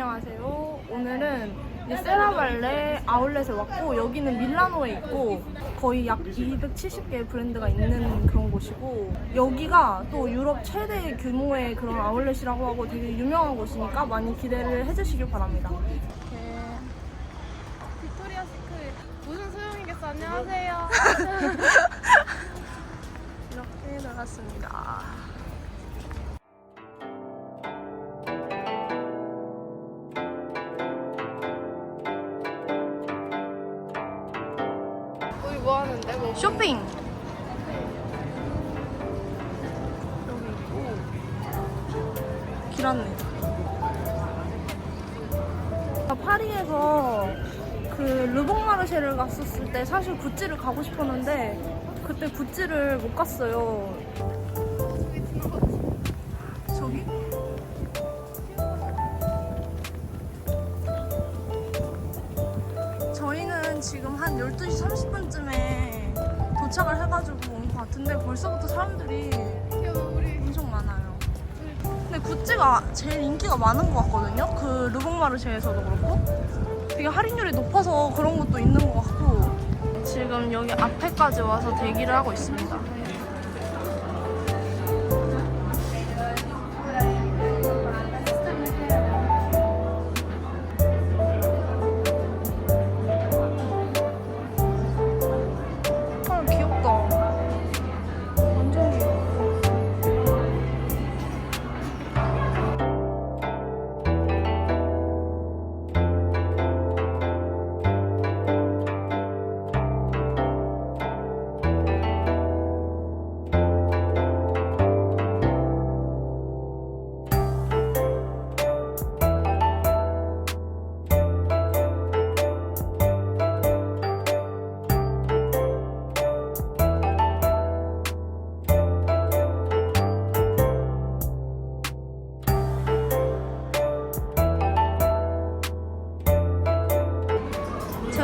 안녕하세요. 오늘은 세라발레 아울렛에 왔고 여기는 밀라노에 있고 거의 약 270개 브랜드가 있는 그런 곳이고 여기가 또 유럽 최대 규모의 그런 아울렛이라고 하고 되게 유명한 곳이니까 많이 기대를 해주시길 바랍니다. 빅토리아 시크릿 무슨 소용이겠어 안녕하세요 이렇게 나갔습니다. 우리 뭐 하는데? 뭐 쇼핑! 여기 있고 길 안내 나 파리에서 그 르봉마르쉐를 갔었을 때 사실 구찌를 가고 싶었는데 그때 구찌를 못 갔어요 저기? 저희는 지금 한 12시 30분쯤에 도착을 해가지고 온 것 같은데 벌써부터 사람들이 엄청 많아요. 근데 구찌가 제일 인기가 많은 것 같거든요. 그 르봉마르쉐에서도 그렇고 되게 할인율이 높아서 그런 것도 있는 것 같고 지금 여기 앞에까지 와서 대기를 하고 있습니다.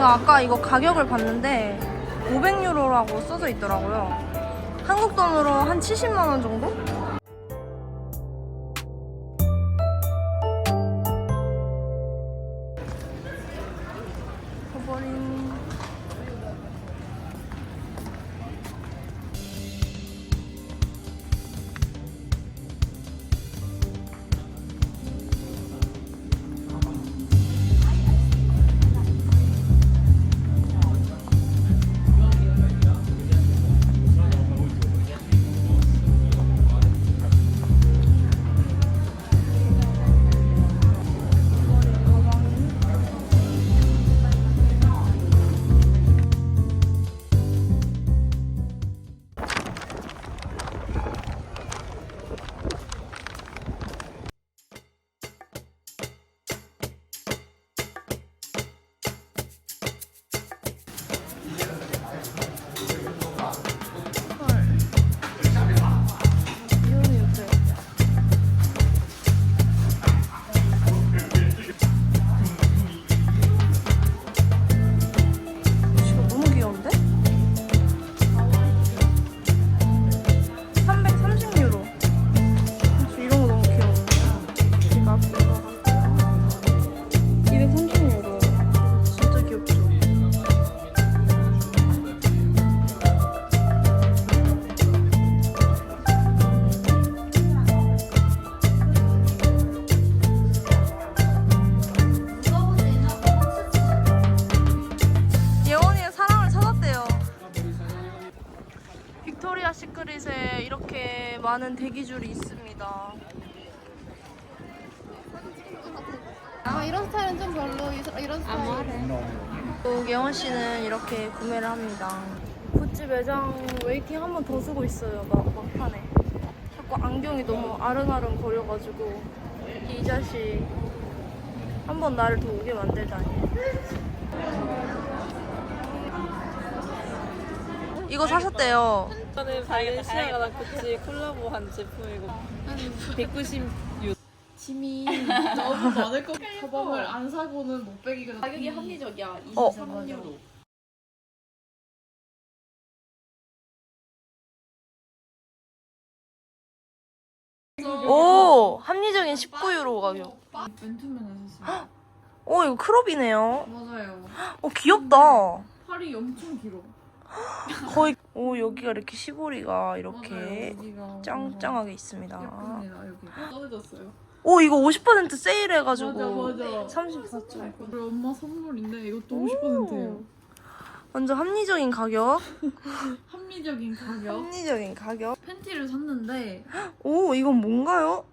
제가 아까 이거 가격을 봤는데 500유로라고 써져 있더라고요. 한국 돈으로 한 70만 원 정도? 버버린 많은 대기줄이 있습니다. 아 이런 스타일은 좀 별로 이- 이런 스타일 또 예원 씨는 이렇게 구매를 합니다. 구찌 매장 웨이팅 한 번 더 쓰고 있어요. 막 막판에. 자꾸 안경이 너무 아른아른 거려가지고 이 자식 한 번 나를 더 오게 만들다니. 이거 사셨대요. 저는 발렌시아가랑 구찌 콜라보한 제품이고 196 짐이 너무 많을 것 같아 가방을 안 사고는 못 빼기가 가격이 합리적이야 어. 23유로 오 합리적인 19유로 가격. 맨투맨에서 샀어요. 어 이거 크롭이네요. 맞아요. 어 귀엽다. 팔이 엄청 길어. 거의 오 여기가 이렇게 시보리가 맞아요. 이렇게 여기가 짱짱하게 있습니다. 여기. 떠내졌어요. 오 이거 50% 세일해가지고 맞아 맞아. 34점. 우리 엄마 선물인데 이것도 50%예요. 완전 합리적인 가격. 합리적인 가격. 합리적인 가격. 팬티를 샀는데 오 이건 뭔가요?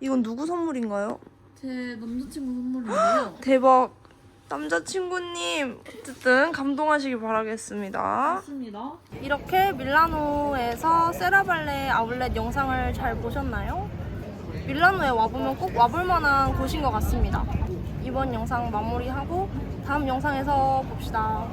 이건 누구 선물인가요? 제 남자친구 선물인데요. 대박. 남자친구님 어쨌든 감동하시길 바라겠습니다. 맞습니다. 이렇게 밀라노에서 세라발레 아울렛 영상을 잘 보셨나요? 밀라노에 와보면 꼭 와볼 만한 곳인 것 같습니다. 이번 영상 마무리하고 다음 영상에서 봅시다.